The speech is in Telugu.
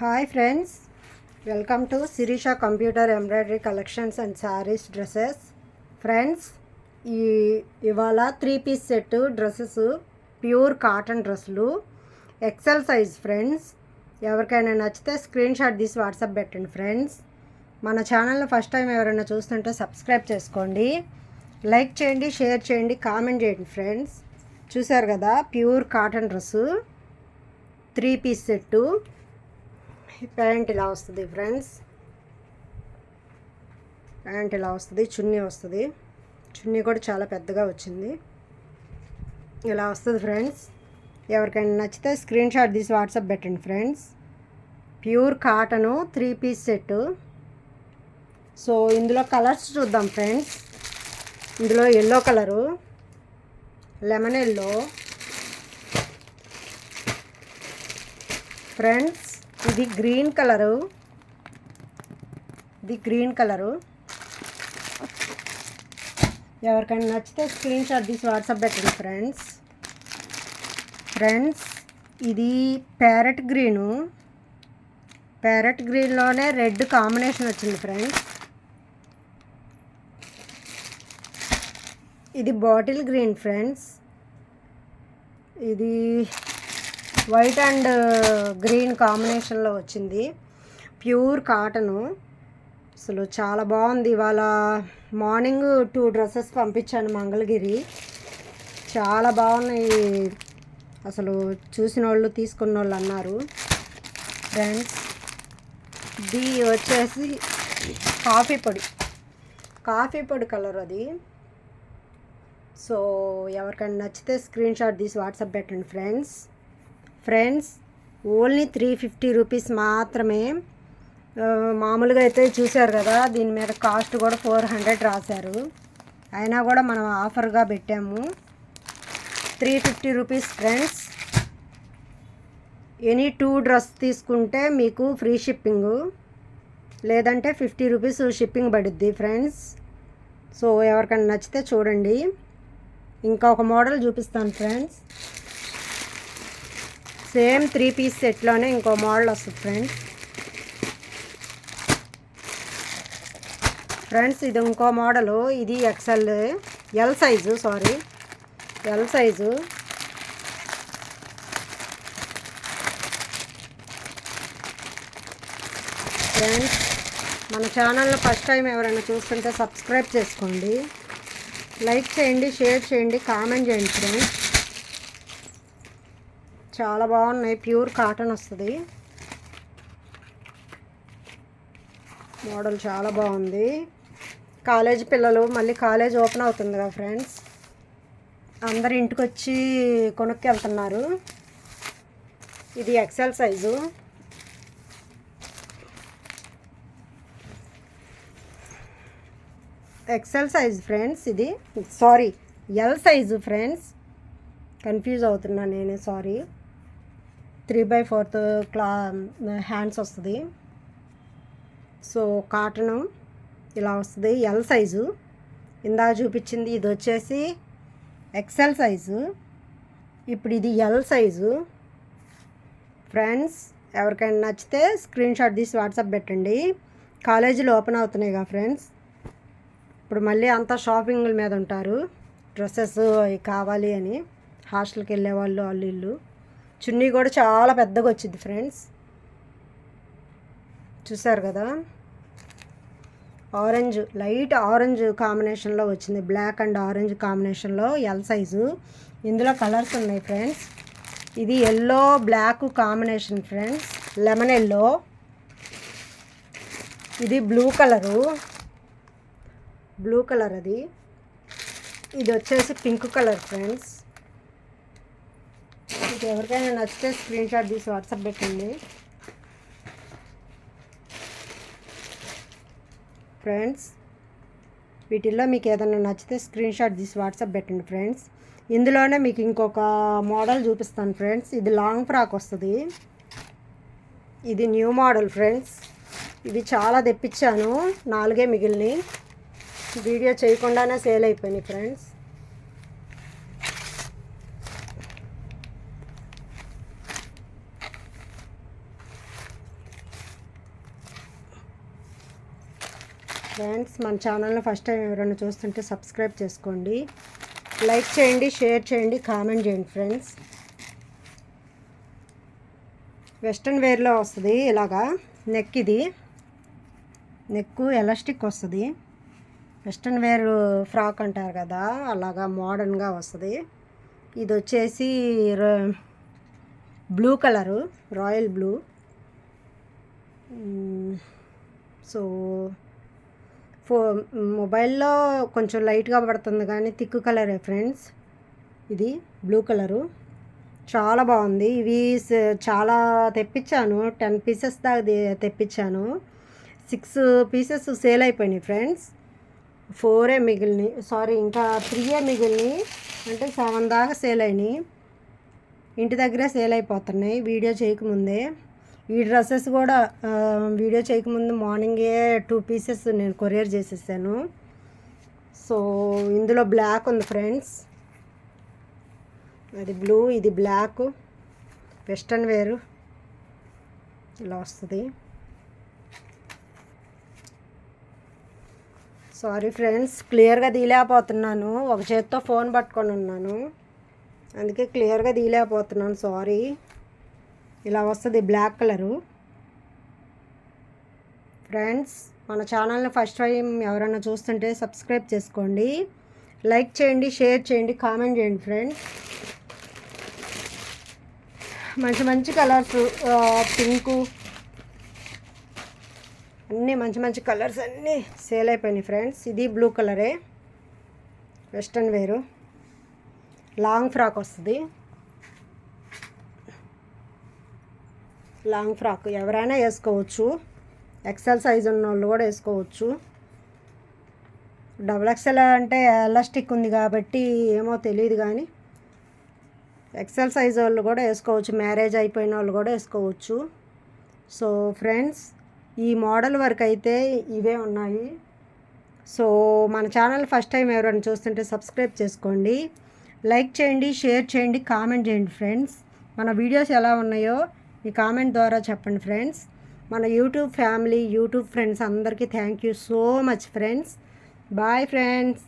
Hi friends welcome to Sirisha computer embroidery collections and saris dresses friends ఈ ఇవాళ three piece set dresses pure cotton డ్రెస్సులు ఎక్సెల్ సైజ్ ఫ్రెండ్స్ ఎవరికైనా నచ్చితే స్క్రీన్ షాట్ తీసి వాట్సాప్ పెట్టండి ఫ్రెండ్స్ మన ఛానల్ని ఫస్ట్ టైం ఎవరైనా చూస్తుంటే సబ్స్క్రైబ్ చేసుకోండి. లైక్ చేయండి షేర్ చేయండి కామెంట్ చేయండి ఫ్రెండ్స్ చూసారు కదా pure cotton dress three piece set pant ఇలా వస్తుంది ఫ్రెండ్స్. ప్యాంట్ ఇలా వస్తుంది చున్నీ వస్తుంది. చున్నీ కూడా చాలా పెద్దగా వచ్చింది. ఇలా వస్తుంది ఫ్రెండ్స్. ఎవరికైనా నచ్చితే స్క్రీన్ షాట్ తీసి వాట్సాప్ పెట్టండి friends. Pure cotton three piece set so ఇందులో కలర్స్ చూద్దాం ఫ్రెండ్స్. ఇందులో yellow colour lemon yellow. Friends ఇది గ్రీన్ కలరు. ఇది గ్రీన్ కలరు. ఎవరికైనా నచ్చితే స్క్రీన్ షాట్ తీసి వాట్సాప్ పెట్టండి ఫ్రెండ్స్. ఫ్రెండ్స్ ఇది ప్యారెట్ గ్రీను. ప్యారెట్ గ్రీన్లోనే రెడ్ కాంబినేషన్ వచ్చింది ఫ్రెండ్స్. ఇది బాటిల్ గ్రీన్ ఫ్రెండ్స్. ఇది వైట్ అండ్ గ్రీన్ కాంబినేషన్లో వచ్చింది. Pure cotton. అసలు చాలా బాగుంది. ఇవాళ మార్నింగ్ టూ డ్రెస్సెస్ పంపించాను మంగళగిరి. చాలా బాగున్నాయి. అసలు చూసిన వాళ్ళు తీసుకున్న వాళ్ళు అన్నారు. ఫ్రెండ్స్ ఇది వచ్చేసి కాఫీ పొడి. కాఫీ పొడి కలర్ అది. సో ఎవరికైనా నచ్చితే స్క్రీన్ షాట్ తీసి వాట్సాప్ పెట్టండి friends. Friends only three fifty rupees మాత్రమే. మామూలుగా అయితే చూశారు కదా దీని మీద కాస్ట్ కూడా ఫోర్ హండ్రెడ్ రాశారు. అయినా కూడా మనం ఆఫర్గా పెట్టాము. Three fifty rupees friends. Any two dress తీసుకుంటే మీకు ఫ్రీ షిప్పింగ్. లేదంటే ఫిఫ్టీ రూపీస్ షిప్పింగ్ పడుద్ది ఫ్రెండ్స్. సో ఎవరికైనా నచ్చితే చూడండి. ఇంకా ఒక మోడల్ చూపిస్తాను ఫ్రెండ్స్. సేమ్ త్రీ పీస్ సెట్లోనే ఇంకో మోడల్ వస్తుంది ఫ్రెండ్స్. ఫ్రెండ్స్ ఇది ఇంకో మోడలు. ఇది XL L size sorry L size friends మన ఛానల్లో ఫస్ట్ టైం ఎవరైనా చూస్తుంటే సబ్స్క్రైబ్ చేసుకోండి. లైక్ చేయండి షేర్ చేయండి కామెంట్ చేయండి ఫ్రెండ్స్. చాలా బాగున్నాయి. ప్యూర్ కాటన్ వస్తుంది. మోడల్ చాలా బాగుంది. కాలేజ్ పిల్లలు మళ్ళీ కాలేజ్ ఓపెన్ అవుతుంది కదా ఫ్రెండ్స్. అందరు ఇంటికి వచ్చి కొనుక్కి వెళ్తున్నారు ఇది XL size. XL size friends ఇది. Sorry L size friends. Confuse అవుతున్నా నేనే సారీ. త్రీ బై ఫోర్త్ క్లా హ్యాండ్స్ వస్తుంది. సో కాటను ఇలా వస్తుంది. ఎల్ సైజు ఇందాక చూపించింది. ఇది వచ్చేసి ఎక్సెల్ సైజు ఇప్పుడు ఇది ఎల్ సైజు ఫ్రెండ్స్ ఎవరికైనా నచ్చితే స్క్రీన్ షాట్ తీసి వాట్సాప్ పెట్టండి. కాలేజీలు ఓపెన్ అవుతున్నాయి కదా ఫ్రెండ్స్ ఇప్పుడు మళ్ళీ అంతా షాపింగ్ల మీద ఉంటారు. డ్రెస్సెస్ అవి కావాలి అని. హాస్టల్కి వెళ్ళే వాళ్ళు వాళ్ళు ఇల్లు. చున్నీ కూడా చాలా పెద్దగా వచ్చింది ఫ్రెండ్స్. చూసారు కదా? ఆరెంజ్ లైట్ ఆరెంజ్ కాంబినేషన్లో వచ్చింది. బ్లాక్ అండ్ ఆరెంజ్ కాంబినేషన్లో ఎల్ సైజు ఇందులో కలర్స్ ఉన్నాయి ఫ్రెండ్స్. ఇది yellow black combination friends. Lemon yellow ఇది బ్లూ కలరు బ్లూ కలర్ అది. ఇది వచ్చేసి పింక్ కలర్ ఫ్రెండ్స్. మీకు ఎవరికైనా నచ్చితే స్క్రీన్ షాట్ తీసి వాట్సాప్ పెట్టండి. ఫ్రెండ్స్ వీటిల్లో మీకు ఏదైనా నచ్చితే స్క్రీన్ షాట్ తీసి వాట్సాప్ పెట్టండి ఫ్రెండ్స్ ఇందులోనే మీకు ఇంకొక మోడల్ చూపిస్తాను ఫ్రెండ్స్ ఇది లాంగ్ ఫ్రాక్ వస్తుంది. ఇది న్యూ మోడల్ ఫ్రెండ్స్ ఇవి చాలా తెప్పించాను నాలుగే మిగిలినాయి. వీడియో చేయకుండానే సేల్ అయిపోయినాయి ఫ్రెండ్స్ ఫ్రెండ్స్ మన ఛానల్ని ఫస్ట్ టైం ఎవరైనా చూస్తుంటే సబ్స్క్రైబ్ చేసుకోండి. లైక్ చేయండి షేర్ చేయండి కామెంట్ చేయండి ఫ్రెండ్స్. వెస్ట్రన్ వేర్లో వస్తుంది ఇలాగా. నెక్ ఇది. నెక్ ఎలాస్టిక్ వస్తుంది. వెస్ట్రన్ వేర్ ఫ్రాక్ అంటారు కదా అలాగా మోడర్న్గా వస్తుంది. ఇది వచ్చేసి blue colour royal blue. So ఫో మొబైల్లో కొంచెం లైట్గా పడుతుంది కానీ థిక్ కలరే ఫ్రెండ్స్. ఇది బ్లూ కలరు. చాలా బాగుంది. ఇవి చాలా తెప్పించాను. టెన్ పీసెస్ దాకా తెప్పించాను. సిక్స్ పీసెస్ సేల్ అయిపోయినాయి ఫ్రెండ్స్. ఫోరే మిగిలినాయి సారీ ఇంకా త్రీయే మిగిలినాయి అంటే సెవెన్ దాకా సేల్ అయినాయి. ఇంటి దగ్గరే సేల్ అయిపోతున్నాయి. వీడియో చేయకముందే. ఈ డ్రెస్సెస్ కూడా వీడియో చేయకముందు మార్నింగే టూ పీసెస్ నేను కొరియర్ చేసేసాను. సో ఇందులో బ్లాక్ ఉంది ఫ్రెండ్స్. అది బ్లూ ఇది బ్లాక్. Western wear. ఇలా వస్తుంది. సారీ ఫ్రెండ్స్ క్లియర్గా తీయలేకపోతున్నాను. ఒక చేత్తో ఫోన్ పట్టుకొని ఉన్నాను. అందుకే క్లియర్గా తీయలేకపోతున్నాను సారీ. ఇలా వస్తుంది బ్లాక్ కలరు. ఫ్రెండ్స్ మన ఛానల్ని ఫస్ట్ టైం ఎవరైనా చూస్తుంటే సబ్స్క్రైబ్ చేసుకోండి. లైక్ చేయండి షేర్ చేయండి కామెంట్ చేయండి ఫ్రెండ్స్. మంచి మంచి కలర్స్ పింకు అన్నీ మంచి మంచి కలర్స్ అన్నీ సేల్ అయిపోయినాయి ఫ్రెండ్స్. ఇది బ్లూ కలరే వెస్ట్రన్ వేరు. లాంగ్ ఫ్రాక్ వస్తుంది. లాంగ్ ఫ్రాక్ ఎవరైనా వేసుకోవచ్చు. ఎక్సెల్ సైజ్ ఉన్న వాళ్ళు కూడా వేసుకోవచ్చు. డబుల్ ఎక్సెల్ అంటే ఎలాస్టిక్ ఉంది కాబట్టి ఏమో తెలియదు కానీ ఎక్సెల్ సైజ్ వాళ్ళు కూడా వేసుకోవచ్చు. మ్యారేజ్ అయిపోయిన వాళ్ళు కూడా వేసుకోవచ్చు. సో ఫ్రెండ్స్ ఈ మోడల్ వరకు అయితే ఇవే ఉన్నాయి. సో మన ఛానల్ ఫస్ట్ టైం ఎవరైనా చూస్తుంటే సబ్స్క్రైబ్ చేసుకోండి. లైక్ చేయండి షేర్ చేయండి కామెంట్ చేయండి ఫ్రెండ్స్ మన వీడియోస్ ఎలా ఉన్నాయో మీ కామెంట్ ద్వారా చెప్పండి ఫ్రెండ్స్. మన యూట్యూబ్ ఫ్యామిలీ యూట్యూబ్ ఫ్రెండ్స్ అందరికీ thank you so much friends. Bye friends.